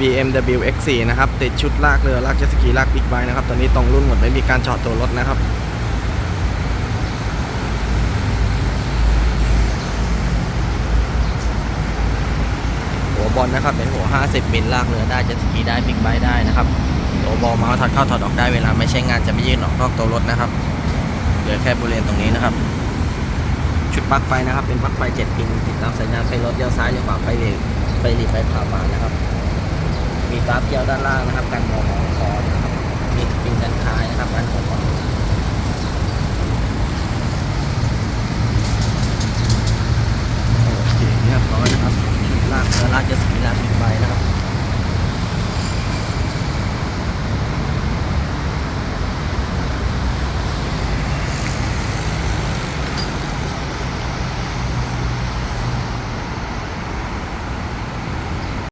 BMW X4 นะครับ ติดชุดลากเรือลากเจ็ตสกีลากบิ๊กไบค์นะครับ ตอนนี้ตรงรุ่นหมดไม่มีการเจาะตัวรถนะครับหัวบอลนะครับเป็นหัว 50 มิลลากเรือได้เจ็ตสกีได้บิ๊กไบค์ได้นะครับตัวบอลเมาส์ถอดเข้าถอดออกได้เวลาไม่ใช้งานจะไม่ยื่นออกนอกตัวรถนะครับเหลือแค่บริเวณตรงนี้นะครับชุดปลั๊กไฟนะครับเป็นปลั๊กไฟ 7 พินติดตามสัญญาณไฟรถเลี้ยวซ้ายเลี้ยวขวาไฟเบรกไฟหลีไฟผ่ามานะครับ มีกราฟเกียวด้านล่างนะครับการมองของคอนะครับมีสปริงด้านท้ายนะครับกันหัวบอโอเคเรียบร้อยนะครับลากเรือลากจะสีลากบิ๊กไบนะครับ